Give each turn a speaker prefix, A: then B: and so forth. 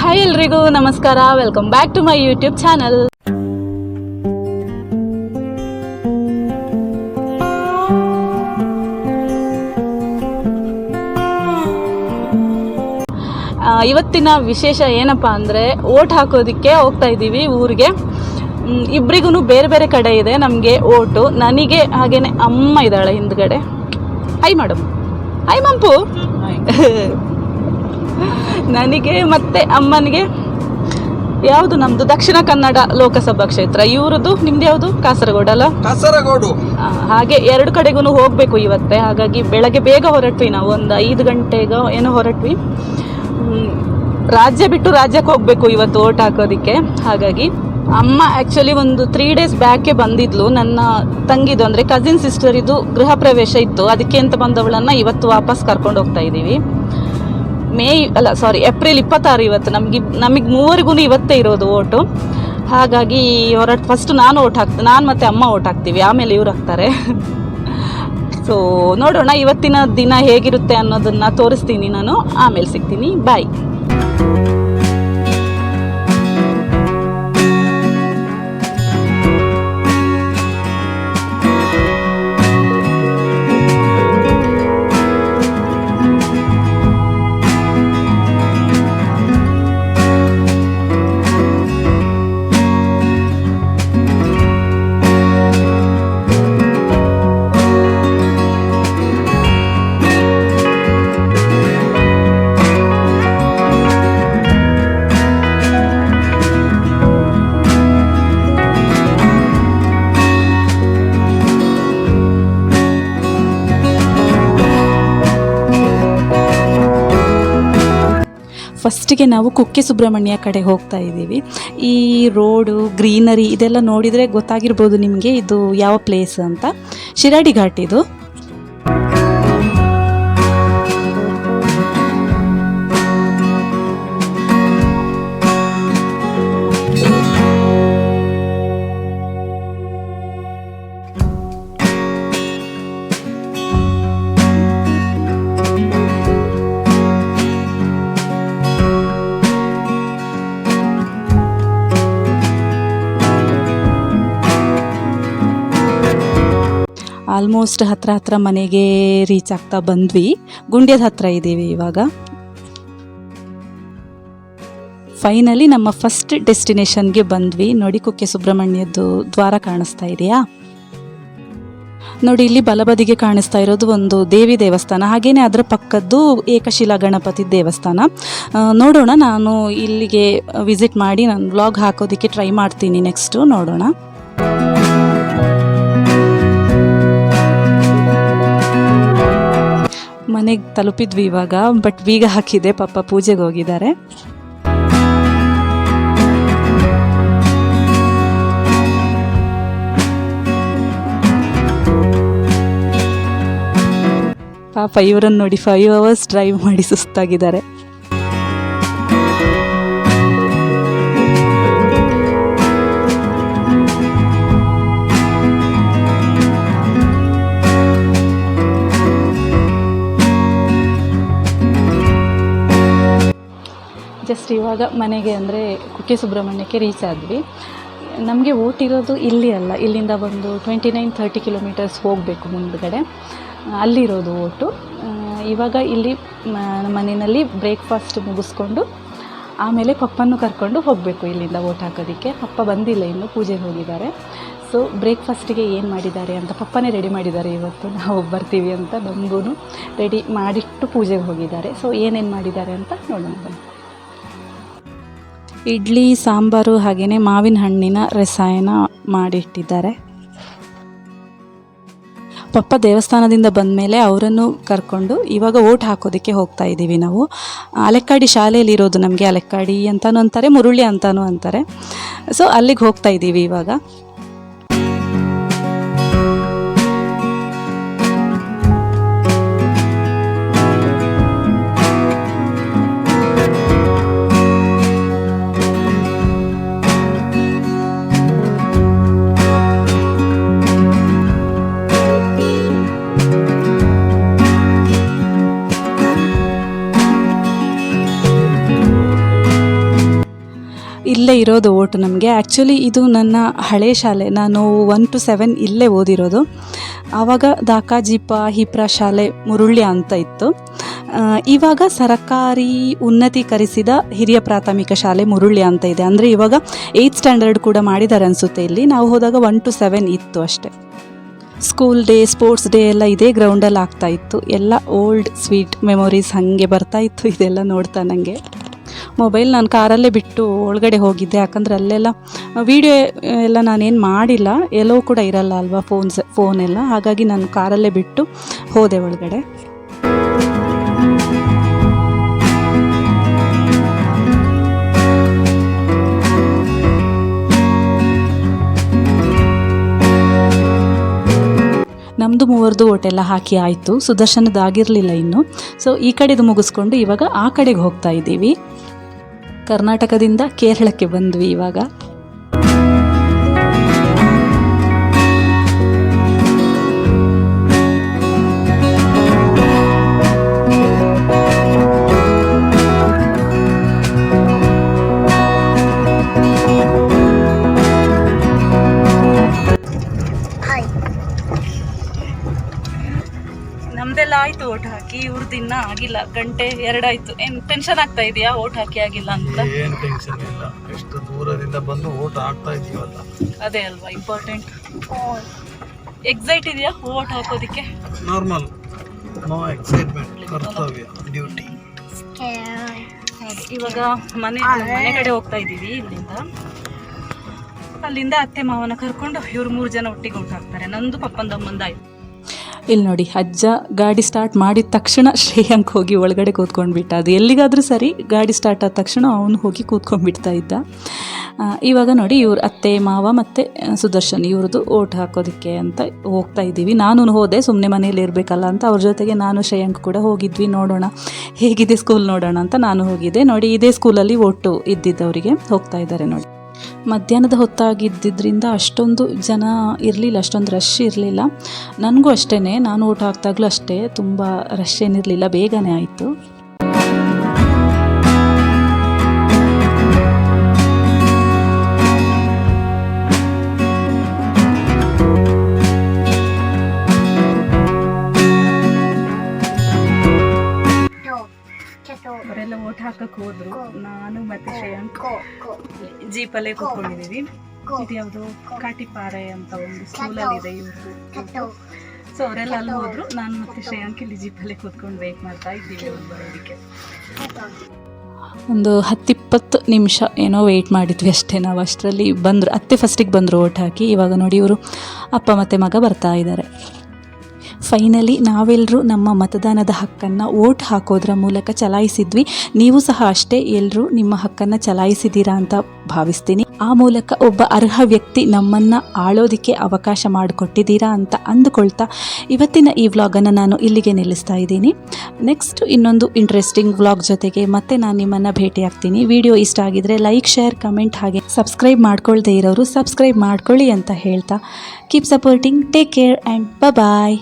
A: Hi ಎಲ್ರಿಗೂ ನಮಸ್ಕಾರ. Welcome back to my YouTube channel ಇವತ್ತಿನ ವಿಶೇಷ ಏನಪ್ಪ ಅಂದರೆ ಓಟ್ ಹಾಕೋದಕ್ಕೆ ಹೋಗ್ತಾ ಇದ್ದೀವಿ ಊರಿಗೆ. ಇಬ್ಬರಿಗೂ ಬೇರೆ ಬೇರೆ ಕಡೆ ಇದೆ ನಮಗೆ ಓಟು. ನನಗೆ ಹಾಗೇನೆ ಅಮ್ಮ ಇದ್ದಾಳೆ ಹಿಂದ್ಗಡೆ. High madam high ಮಂಪು. ನನಗೆ ಮತ್ತೆ ಅಮ್ಮನಿಗೆ ಯಾವುದು ನಮ್ಮದು ದಕ್ಷಿಣ ಕನ್ನಡ ಲೋಕಸಭಾ ಕ್ಷೇತ್ರ. ಇವರದ್ದು ನಿಮ್ದು ಯಾವುದು? ಕಾಸರಗೋಡು ಅಲ್ಲ?
B: ಕಾಸರಗೋಡು.
A: ಹಾಗೆ ಎರಡು ಕಡೆಗೂ ಹೋಗಬೇಕು ಇವತ್ತೆ. ಹಾಗಾಗಿ ಬೆಳಗ್ಗೆ ಬೇಗ ಹೊರಟ್ವಿ ನಾವು. ಒಂದು ಐದು ಗಂಟೆಗ ಏನೋ ಹೊರಟ್ವಿ. ರಾಜ್ಯ ಬಿಟ್ಟು ರಾಜ್ಯಕ್ಕೆ ಹೋಗಬೇಕು ಇವತ್ತು ಓಟ್ ಹಾಕೋದಕ್ಕೆ. ಹಾಗಾಗಿ ಅಮ್ಮ ಆ್ಯಕ್ಚುಲಿ ಒಂದು ತ್ರೀ ಡೇಸ್ ಬ್ಯಾಕೆ ಬಂದಿದ್ಲು. ನನ್ನ ತಂಗಿದು ಅಂದರೆ ಕಸಿನ್ ಸಿಸ್ಟರಿದು ಗೃಹ ಪ್ರವೇಶ ಇತ್ತು. ಅದಕ್ಕೆ ಅಂತ ಬಂದವಳನ್ನು ಇವತ್ತು ವಾಪಸ್ ಕರ್ಕೊಂಡು ಹೋಗ್ತಾ ಇದ್ದೀವಿ ಮೇ ಅಲ್ಲ ಸಾರಿ ಏಪ್ರಿಲ್ ಇಪ್ಪತ್ತಾರು ಇವತ್ತು. ನಮಗೆ ನಮಗೆ ಮೂವರಿಗೂ ಇವತ್ತೇ ಇರೋದು ಓಟು. ಹಾಗಾಗಿ ಹೊರಟು ಫಸ್ಟ್ ನಾನು ಓಟ್ ಹಾಕ್ತೀನಿ ನಾನು ಮತ್ತು ಅಮ್ಮ ಓಟ್ ಹಾಕ್ತೀವಿ. ಆಮೇಲೆ ಇವ್ರು ಹಾಕ್ತಾರೆ. ಸೊ ನೋಡೋಣ, ಇವತ್ತಿನ ದಿನ ಹೇಗಿರುತ್ತೆ ಅನ್ನೋದನ್ನು ತೋರಿಸ್ತೀನಿ ನಾನು. ಆಮೇಲೆ ಸಿಗ್ತೀನಿ. ಬಾಯ್ ಫಸ್ಟಿಗೆ ನಾವು ಕುಕ್ಕೆ ಸುಬ್ರಹ್ಮಣ್ಯ ಕಡೆ ಹೋಗ್ತಾ ಇದ್ದೀವಿ. ಈ ರೋಡು, ಗ್ರೀನರಿ ಇದೆಲ್ಲ ನೋಡಿದರೆ ಗೊತ್ತಾಗಿರ್ಬೋದು ನಿಮಗೆ ಇದು ಯಾವ ಪ್ಲೇಸ್ ಅಂತ. ಶಿರಾಡಿ ಘಾಟ್ ಇದು. ಆಲ್ಮೋಸ್ಟ್ ಹತ್ರ ಹತ್ರ ಮನೆಗೆ ರೀಚ್ ಆಗ್ತಾ ಬಂದ್ವಿ. ಗುಂಡ್ಯದ ಹತ್ರ ಇದ್ದೀವಿ ಇವಾಗ. ಫೈನಲಿ ನಮ್ಮ ಫಸ್ಟ್ ಡೆಸ್ಟಿನೇಷನ್ಗೆ ಬಂದ್ವಿ. ನೋಡಿ ಕುಕ್ಕೆ ಸುಬ್ರಹ್ಮಣ್ಯದ್ದು ದ್ವಾರ ಕಾಣಿಸ್ತಾ ಇದೆಯಾ? ನೋಡಿ ಇಲ್ಲಿ ಬಲಬದಿಗೆ ಕಾಣಿಸ್ತಾ ಇರೋದು ಒಂದು ದೇವಿ ದೇವಸ್ಥಾನ. ಹಾಗೇನೆ ಅದರ ಪಕ್ಕದ್ದು ಏಕಶಿಲಾ ಗಣಪತಿ ದೇವಸ್ಥಾನ. ನೋಡೋಣ. ನಾನು ಇಲ್ಲಿಗೆ ವಿಸಿಟ್ ಮಾಡಿ ನಾನು ವ್ಲಾಗ್ ಹಾಕೋದಕ್ಕೆ ಟ್ರೈ ಮಾಡ್ತೀನಿ ನೆಕ್ಸ್ಟು ನೋಡೋಣ. ಮನೆಗೆ ತಲುಪಿದ್ವಿ ಇವಾಗ, ಬಟ್ ಬೀಗ ಹಾಕಿದೆ, ಪಾಪ ಪೂಜೆಗೆ ಹೋಗಿದ್ದಾರೆ. ಪಾಪ ಇವರನ್ನು ನೋಡಿ ಫೈವ್ ಅವರ್ಸ್ ಡ್ರೈವ್ ಮಾಡಿ ಸುಸ್ತಾಗಿದ್ದಾರೆ. ಜಸ್ಟ್ ಇವಾಗ ಮನೆಗೆ ಅಂದರೆ ಕುಕ್ಕೆ ಸುಬ್ರಹ್ಮಣ್ಯಕ್ಕೆ ರೀಚ್ ಆದ್ವಿ. ನಮಗೆ ಓಟಿರೋದು ಇಲ್ಲಿ ಅಲ್ಲ, ಇಲ್ಲಿಂದ ಒಂದು ಟ್ವೆಂಟಿ ನೈನ್ ತರ್ಟಿ ಕಿಲೋಮೀಟರ್ಸ್ ಹೋಗಬೇಕು ಮುಂದ್ಗಡೆ. ಅಲ್ಲಿರೋದು ಓಟು ಇವಾಗ ಇಲ್ಲಿ ಮನೆಯಲ್ಲಿ ಬ್ರೇಕ್ಫಾಸ್ಟ್ ಮುಗಿಸ್ಕೊಂಡು, ಆಮೇಲೆ ಪಪ್ಪನ್ನು ಕರ್ಕೊಂಡು ಹೋಗಬೇಕು ಇಲ್ಲಿಂದ ಓಟ್ ಹಾಕೋದಕ್ಕೆ. ಪಪ್ಪ ಬಂದಿಲ್ಲ ಇನ್ನು, ಪೂಜೆಗೆ ಹೋಗಿದ್ದಾರೆ. ಸೊ ಬ್ರೇಕ್ಫಾಸ್ಟಿಗೆ ಏನು ಮಾಡಿದ್ದಾರೆ ಅಂತ ಪಪ್ಪನೇ ರೆಡಿ ಮಾಡಿದ್ದಾರೆ ಇವತ್ತು. ನಾವು ಬರ್ತೀವಿ ಅಂತ ನಮಗೂ ರೆಡಿ ಮಾಡಿಟ್ಟು ಪೂಜೆಗೆ ಹೋಗಿದ್ದಾರೆ. ಸೊ ಏನೇನು ಮಾಡಿದ್ದಾರೆ ಅಂತ ನೋಡೋಣ ಇಡ್ಲಿ, ಸಾಂಬಾರು ಹಾಗೆಯೇ ಮಾವಿನ ಹಣ್ಣಿನ ರಸಾಯನ ಮಾಡಿಟ್ಟಿದ್ದಾರೆ. ಪಪ್ಪ ದೇವಸ್ಥಾನದಿಂದ ಬಂದ ಮೇಲೆ ಅವರನ್ನು ಕರ್ಕೊಂಡು ಇವಾಗ ಓಟ್ ಹಾಕೋದಕ್ಕೆ ಹೋಗ್ತಾ ಇದ್ದೀವಿ ನಾವು. ಅಲೆಕ್ಕಾಡಿ ಶಾಲೆಯಲ್ಲಿ ಇರೋದು ನಮಗೆ ಅಲೆಕ್ಕಾಡಿ ಅಂತಾನು ಅಂತಾರೆ ಮುರುಳಿ ಅಂತಾನು ಅಂತಾರೆ. ಸೊ ಅಲ್ಲಿಗೆ ಹೋಗ್ತಾ ಇದ್ದೀವಿ ಇವಾಗ. ಇಲ್ಲೇ ಇರೋದು ಓಟು ನಮಗೆ. ಆ್ಯಕ್ಚುಲಿ ಇದು ನನ್ನ ಹಳೆ ಶಾಲೆ. ನಾನು ಒನ್ ಟು ಸೆವೆನ್ ಇಲ್ಲೇ ಓದಿರೋದು. ಆವಾಗ ದಾಕಾಜಿಪ ಹಿಪ್ರಾ ಶಾಲೆ ಮುರುಳ್ಯ ಅಂತ ಇತ್ತು. ಇವಾಗ ಸರಕಾರಿ ಉನ್ನತೀಕರಿಸಿದ ಹಿರಿಯ ಪ್ರಾಥಮಿಕ ಶಾಲೆ ಮುರುಳ್ಯ ಅಂತ ಇದೆ. ಅಂದರೆ ಇವಾಗ ಏಯ್ತ್ ಸ್ಟ್ಯಾಂಡರ್ಡ್ ಕೂಡ ಮಾಡಿದ್ದಾರೆ ಅನಿಸುತ್ತೆ ಇಲ್ಲಿ. ನಾವು ಹೋದಾಗ ಒನ್ ಟು ಸೆವೆನ್ ಇತ್ತು ಅಷ್ಟೇ. ಸ್ಕೂಲ್ ಡೇ ಸ್ಪೋರ್ಟ್ಸ್ ಡೇ ಎಲ್ಲ ಇದೇ ಗ್ರೌಂಡಲ್ಲಿ ಆಗ್ತಾ ಇತ್ತು. ಎಲ್ಲ ಓಲ್ಡ್ ಸ್ವೀಟ್ ಮೆಮೊರೀಸ್ ಹಾಗೆ ಬರ್ತಾ ಇತ್ತು. ಇದೆಲ್ಲ ನೋಡ್ತಾ ನನಗೆ ಮೊಬೈಲ್ ನಾನು ಕಾರಲ್ಲೇ ಬಿಟ್ಟು ಒಳಗಡೆ ಹೋಗಿದ್ದೆ. ಯಾಕಂದರೆ ಅಲ್ಲೆಲ್ಲ ವೀಡಿಯೋ ಎಲ್ಲ ನಾನೇನು ಮಾಡಿಲ್ಲ. ಎಲ್ಲೋ ಕೂಡ ಇರಲ್ಲ ಅಲ್ವಾ ಫೋನ್ಸ್ ಫೋನ್ ಎಲ್ಲ. ಹಾಗಾಗಿ ನಾನು ಕಾರಲ್ಲೇ ಬಿಟ್ಟು ಹೋದೆ ಒಳಗಡೆ. ನಮ್ಮದು ಮೂವರದು ಓಟೆಲ್ಲ ಹಾಕಿ ಆಯಿತು. ಸುದರ್ಶನದಾಗಿರಲಿಲ್ಲ ಇನ್ನು. ಸೊ ಈ ಕಡೆದು ಮುಗಿಸ್ಕೊಂಡು ಇವಾಗ ಆ ಕಡೆಗೆ ಹೋಗ್ತಾ ಇದ್ದೀವಿ. ಕರ್ನಾಟಕದಿಂದ ಕೇರಳಕ್ಕೆ ಬಂದ್ವಿ ಇವಾಗ. ನಮ್ದೆಲ್ಲ ಆಯ್ತು ಓಟ್ ಹಾಕಿ ಇವ್ರದ್ದು ದಿನ ಆಗಿಲ್ಲ. ಗಂಟೆ ಎರಡಾಯ್ತು ಏನು ಟೆನ್ಷನ್ ಆಗ್ತಾ ಇದೆಯಾ? ಓಟ್ ಹಾಕಿ ಆಗಿಲ್ಲ ಅಂತ?
B: ಏನ್ ಟೆನ್ಷನ್ ಇಲ್ಲ. ಎಷ್ಟು ದೂರದಿಂದ ಬಂದು ಓಟ್ ಹಾಕ್ತಾ ಇದೀವಲ್ಲ.
A: ಅದೇ ಅಲ್ವಾ ಇಂಪಾರ್ಟೆಂಟ್ ಎಕ್ಸೈಟ್ ಇದೆಯಾ ಓಟ್ ಹಾಕೋದಿಕ್ಕೆ?
B: ನಾರ್ಮಲ್ ನೋ ಎಕ್ಸೈಟ್ಮೆಂಟ್ ಕರ್ತವ್ಯ ಡ್ಯೂಟಿ
A: ಇವಾಗ ಮನೆ ಮನೆ ಕಡೆ ಹೋಗ್ತಾ ಇದ್ದೀವಿ ಇಲ್ಲಿಂದ. ಅಲ್ಲಿಂದ ಅತ್ತೆ ಮಾವನ ಕರ್ಕೊಂಡು ಇವ್ರು ಮೂರು ಜನ ಒಟ್ಟಿಗೆ ಹೊಟ್ಟಾಗ್ತಾರೆ ಹಾಕ್ತಾರೆ. ನಂದು ಪಪ್ಪಂದಮ್ಮಂದು ಆಯ್ತು. ಇಲ್ಲಿ ನೋಡಿ, ಅಜ್ಜ ಗಾಡಿ ಸ್ಟಾರ್ಟ್ ಮಾಡಿದ ತಕ್ಷಣ ಶ್ರೇಯಾಂಕ್ ಹೋಗಿ ಒಳಗಡೆ ಕೂತ್ಕೊಂಡ್ಬಿಟ್ಟ ಅದು ಎಲ್ಲಿಗಾದರೂ ಸರಿ, ಗಾಡಿ ಸ್ಟಾರ್ಟ್ ಆದ ತಕ್ಷಣ ಅವನು ಹೋಗಿ ಕೂತ್ಕೊಂಡ್ಬಿಡ್ತಾ ಇದ್ದ. ಇವಾಗ ನೋಡಿ, ಇವ್ರ ಅತ್ತೆ, ಮಾವ ಮತ್ತು ಸುದರ್ಶನ್ ಇವ್ರದ್ದು ಓಟ್ ಹಾಕೋದಕ್ಕೆ ಅಂತ ಹೋಗ್ತಾ ಇದ್ದೀವಿ. ನಾನು ಹೋದೆ ಸುಮ್ಮನೆ ಮನೇಲಿ ಇರಬೇಕಲ್ಲ ಅಂತ. ಅವ್ರ ಜೊತೆಗೆ ನಾನು, ಶ್ರೇಯಾಂಕ್ ಕೂಡ ಹೋಗಿದ್ವಿ, ನೋಡೋಣ. ಹೇಗಿದೆ ಸ್ಕೂಲ್ ನೋಡೋಣ ಅಂತ ನಾನು ಹೋಗಿದ್ದೆ. ನೋಡಿ, ಇದೇ ಸ್ಕೂಲಲ್ಲಿ ಓಟು ಇದ್ದಿದ್ದವರಿಗೆ ಹೋಗ್ತಾ ಇದ್ದಾರೆ ನೋಡಿ. ಮಧ್ಯಾಹ್ನದ ಹೊತ್ತಾಗಿದ್ದರಿಂದ ಅಷ್ಟೊಂದು ಜನ ಇರಲಿಲ್ಲ, ಅಷ್ಟೊಂದು ರಶ್ ಇರಲಿಲ್ಲ. ನನಗೂ ಅಷ್ಟೇ ನಾನು ಊಟ ಹಾಕಿದಾಗಲೂ ಅಷ್ಟೇ, ತುಂಬ ರಶ್ ಏನಿರಲಿಲ್ಲ, ಬೇಗನೆ ಆಯಿತು. ಜೀಪಲ್ಲೇ ಕೂತ್ಕೊಂಡಿದ್ದೀವಿ. ಇದು ಯಾವುದು? ಕಾಟಿಪಾರೆ ಅಂತ ಒಂದು ಸ್ಕೂಲಲ್ಲಿ ಇದೆ ಇವ್ರದ್ದು. ಸೊ ಅವರೆಲ್ಲ ಅಲ್ಲಿ ಹೋದ್ರು. ನಾನು ಮತ್ತೆ ಶ್ರೇಯಾಂಕ್ ಇಲ್ಲಿ ಜೀಪಲ್ಲೇ ಕೂತ್ಕೊಂಡು ವೇಟ್ ಮಾಡ್ತಾ ಇದ್ದೀವಿ ಅವ್ರು ಬರೋದಕ್ಕೆ. ಒಂದು ಹತ್ತಿಪ್ಪತ್ತು ನಿಮಿಷ ಏನೋ ವೆಯ್ಟ್ ಮಾಡಿದ್ವಿ ಅಷ್ಟೇ. ನಾವು ಅಷ್ಟರಲ್ಲಿ ಬಂದರು ಅತ್ತೆ ಫಸ್ಟಿಗೆ ಬಂದರು ಓಟ್ ಹಾಕಿ. ಇವಾಗ ನೋಡಿ ಇವರು ಅಪ್ಪ ಮತ್ತು ಮಗ ಬರ್ತಾ ಇದ್ದಾರೆ. ಫೈನಲಿ ನಾವೆಲ್ಲರೂ ನಮ್ಮ ಮತದಾನದ ಹಕ್ಕನ್ನು ಓಟ್ ಹಾಕೋದ್ರ ಮೂಲಕ ಚಲಾಯಿಸಿದ್ವಿ. ನೀವು ಸಹ ಅಷ್ಟೇ ಎಲ್ಲರೂ ನಿಮ್ಮ ಹಕ್ಕನ್ನು ಚಲಾಯಿಸಿದ್ದೀರಾ ಅಂತ ಭಾವಿಸ್ತೀನಿ. ಆ ಮೂಲಕ ಒಬ್ಬ ಅರ್ಹ ವ್ಯಕ್ತಿ ನಮ್ಮನ್ನು ಆಳೋದಕ್ಕೆ ಅವಕಾಶ ಮಾಡಿಕೊಟ್ಟಿದ್ದೀರಾ ಅಂತ ಅಂದುಕೊಳ್ತಾ ಇವತ್ತಿನ ಈ ವ್ಲಾಗನ್ನು ನಾನು ಇಲ್ಲಿಗೆ ನಿಲ್ಲಿಸ್ತಾ ಇದ್ದೀನಿ. ನೆಕ್ಸ್ಟ್ ಇನ್ನೊಂದು ಇಂಟ್ರೆಸ್ಟಿಂಗ್ ವ್ಲಾಗ್ ಜೊತೆಗೆ ಮತ್ತೆ ನಾನು ನಿಮ್ಮನ್ನು ಭೇಟಿಯಾಗ್ತೀನಿ. ವಿಡಿಯೋ ಇಷ್ಟ ಆಗಿದ್ರೆ ಲೈಕ್ ಶೇರ್ ಕಮೆಂಟ್ ಹಾಗೆ ಸಬ್ಸ್ಕ್ರೈಬ್ ಮಾಡ್ಕೊಳ್ದೇ ಇರೋರು ಸಬ್ಸ್ಕ್ರೈಬ್ ಮಾಡ್ಕೊಳ್ಳಿ ಅಂತ ಹೇಳ್ತಾ. Keep supporting take care and bye